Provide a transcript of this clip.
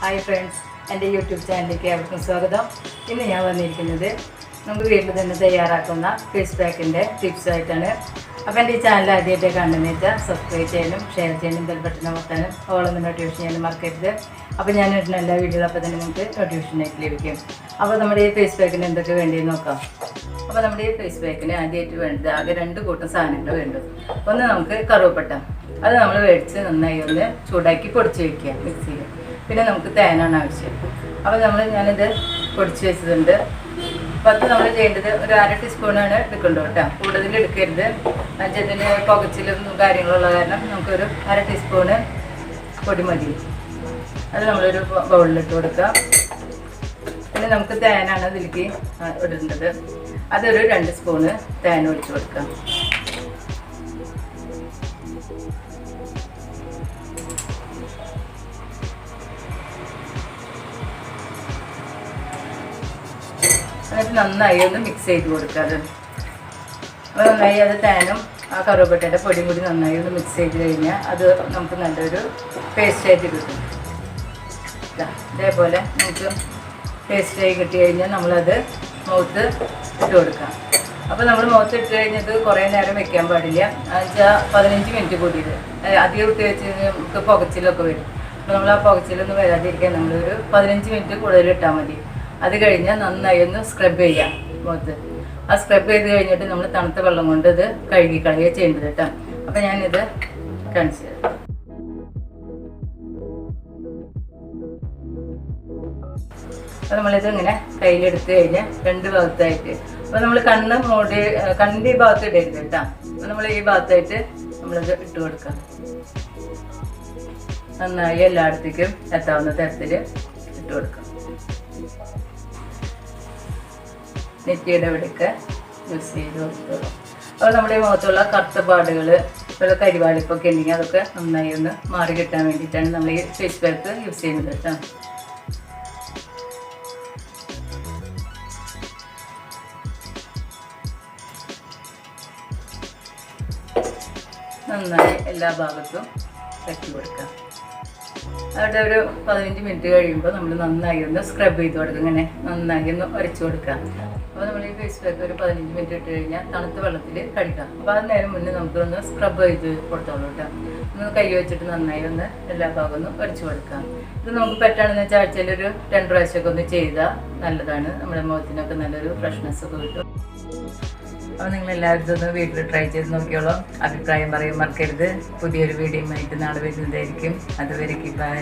Hi friends എന്റെ YouTube ചാനലിലേക്ക് അവർക്കും സ്വാഗതം. ഇന്ന് ഞാൻ വന്നിരിക്കുന്നത് നമുക്ക് വീട്ടിൽ തന്നെ തയ്യാറാക്കുന്ന ഫേസ് പാക്കിന്റെ ടിപ്സായിട്ടാണ് അപ്പോൾ എന്റെ ഈ ചാനൽ ആദ്യമായിട്ട് കണ്ടെന്ന് വെച്ചാൽ സബ്സ്ക്രൈബ് ചെയ്യാനും ഷെയർ ചെയ്യാനും ബെൽ ബട്ടൺ അമർത്താനും നോട്ടിഫിക്കേഷൻ ചെയ്യാനും മറക്കരുത്. അപ്പോൾ ഞാൻ ഇടുന്ന എല്ലാ അപ്പോൾ തന്നെ നിങ്ങൾക്ക് നോട്ടിഫിക്കേഷനായിട്ട് ലഭിക്കും. അപ്പോൾ നമ്മുടെ ഈ ഫേസ് പാക്കിന് എന്തൊക്കെ വേണ്ടിയെന്ന് നോക്കാം. അപ്പോൾ നമ്മുടെ ഈ ഫേസ് പാക്കിന് ആദ്യമായിട്ട് വേണ്ടത് ആകെ രണ്ട് കൂട്ടം സാധനങ്ങൾ വേണ്ടു ഒന്ന് നമുക്ക് കറുവപ്പട്ട. അത് നമ്മൾ മേടിച്ച് നന്നായി ഒന്ന് ചൂടാക്കി പൊടിച്ച് വയ്ക്കുക മിക്സിയിൽ പിന്നെ നമുക്ക് തേനാണ് ആവശ്യം. അപ്പോൾ നമ്മൾ ഞാനിത് പൊടിച്ച് വെച്ചിട്ടുണ്ട് പത്ത് നമ്മൾ ചെയ്യേണ്ടത് ഒരു അര ടീസ്പൂണാണ് എടുക്കേണ്ടത് കേട്ടോ. കൂടുതൽ എടുക്കരുത്. എന്നുവെച്ചതിന് പുകച്ചിലും കാര്യങ്ങളുള്ള കാരണം നമുക്കൊരു അര ടീസ്പൂണ് പൊടി മതി. അത് നമ്മളൊരു ബൗളിലിട്ട് കൊടുക്കാം. പിന്നെ നമുക്ക് തേനാണ് ഇതിലേക്ക് ഇടേണ്ടത്. അതൊരു രണ്ട് സ്പൂണ് തേൻ ഒഴിച്ചു കൊടുക്കാം. എന്നിട്ട് നന്നായി ഒന്ന് മിക്സ് ചെയ്ത് കൊടുക്കുക അത്. നന്നായി അത് തേനും ആ കറുവപ്പട്ടേന്റെ പൊടിയും കൂടി നന്നായി ഒന്ന് മിക്സ് ചെയ്ത് കഴിഞ്ഞാൽ അത് നമുക്ക് നല്ലൊരു പേസ്റ്റ് ആയിട്ട് കിട്ടും. ഇതാ, ഇതേപോലെ നമുക്ക് പേസ്റ്റ് ആയി കിട്ടി കഴിഞ്ഞാൽ നമ്മളത് മുഖത്ത് ഇട്ട് കൊടുക്കാം. അപ്പോൾ നമ്മൾ മുഖത്ത് ഇട്ട് കഴിഞ്ഞത് കുറേ നേരം വെക്കാൻ പാടില്ല. എന്നുവെച്ചാൽ പതിനഞ്ച് മിനിറ്റ് കൂടിയത് ഏഹ് അധികം ഇട്ട് വെച്ച് നമുക്ക് പുകച്ചിലൊക്കെ വരും. അപ്പോൾ നമ്മൾ ആ പുകച്ചിലൊന്നും വരാതിരിക്കാൻ നമ്മളൊരു പതിനഞ്ച് മിനിറ്റ് കൂടുതൽ ഇട്ടാൽ മതി. അത് കഴിഞ്ഞാൽ നന്നായി ഒന്ന് സ്ക്രബ് ചെയ്യാം മുഖത്ത്. ആ സ്ക്രബ് ചെയ്ത് കഴിഞ്ഞിട്ട് നമ്മൾ തണുത്ത വെള്ളം കൊണ്ട് ഇത് കഴുകി കളയുക ചെയ്യേണ്ടത് കേട്ടോ. അപ്പം ഞാനിത് കാണിച്ചു തരാം. അപ്പോൾ നമ്മളിത് ഇങ്ങനെ കയ്യിലെടുത്ത് കഴിഞ്ഞാൽ രണ്ട് ഭാഗത്തായിട്ട്. അപ്പോൾ നമ്മൾ കണ്ണ് മോടി കണ്ണിന്റെ ഈ ഭാഗത്ത് ഇടരുത് കേട്ടോ. അപ്പോൾ നമ്മൾ ഈ ഭാഗത്തായിട്ട് നമ്മളിത് ഇട്ട് കൊടുക്കാം. നന്നായി എല്ലായിടത്തേക്കും എത്താവുന്ന തരത്തിൽ ഇട്ട് കൊടുക്കാം. നെറ്റിയുടെ ഇവിടെയൊക്കെ യൂസ് ചെയ്ത് കൊടുത്തോളൂ അപ്പോൾ നമ്മുടെ മുഖത്തുള്ള കറുത്ത പാടുകൾ അതുപോലെ കരിവാളിപ്പൊക്കെ ഉണ്ടെങ്കിൽ അതൊക്കെ നന്നായി ഒന്ന് മാറി കിട്ടാൻ വേണ്ടിയിട്ടാണ് നമ്മൾ ഈ ഫേസ് പാക്ക് യൂസ് ചെയ്യുന്നത് കേട്ടോ. നന്നായി എല്ലാ ഭാഗത്തും തട്ടി കൊടുക്കാം അവിടെ ഒരു പതിനഞ്ച് മിനിറ്റ് കഴിയുമ്പോൾ നമ്മൾ നന്നായി ഒന്ന് സ്ക്രബ് ചെയ്ത് കൊടുക്കുക. ഇങ്ങനെ നന്നായി ഒന്ന് ഉരച്ചു കൊടുക്കാം അപ്പോൾ നമ്മൾ ഈ ഫേസ് പാക്ക് ഒരു പതിനഞ്ച് മിനിറ്റ് ഇട്ട് കഴിഞ്ഞാൽ തണുത്ത വെള്ളത്തിൽ കടിക്കാം അപ്പോൾ അത് നേരം മുന്നേ നമുക്കൊന്ന് സ്ക്രബ് ചെയ്ത് കൊടുത്തോളൂ കേട്ടോ ഒന്ന് കൈ വെച്ചിട്ട് നന്നായി ഒന്ന് എല്ലാ ഭാഗവും ഒന്ന് ഒടിച്ചു കൊടുക്കാം. ഇത് നമുക്ക് പറ്റുകയാണെന്ന് വെച്ചാൽ ആഴ്ചയിൽ ഒരു രണ്ട് പ്രാവശ്യമൊക്കെ ഒന്ന് ചെയ്താൽ നല്ലതാണ്. നമ്മുടെ മുഖത്തിനൊക്കെ നല്ലൊരു ഫ്രഷ്നെസ് ഒക്കെ കിട്ടും. അപ്പോൾ നിങ്ങൾ എല്ലാവരും ഒന്ന് വീട്ടിൽ ട്രൈ ചെയ്ത് നോക്കിയോളൂ. അഭിപ്രായം പറയാൻ മറക്കരുത്. പുതിയൊരു വീഡിയോ ആയിട്ട് നാളെ വരുന്നതായിരിക്കും. അതുവരേക്ക് ബൈ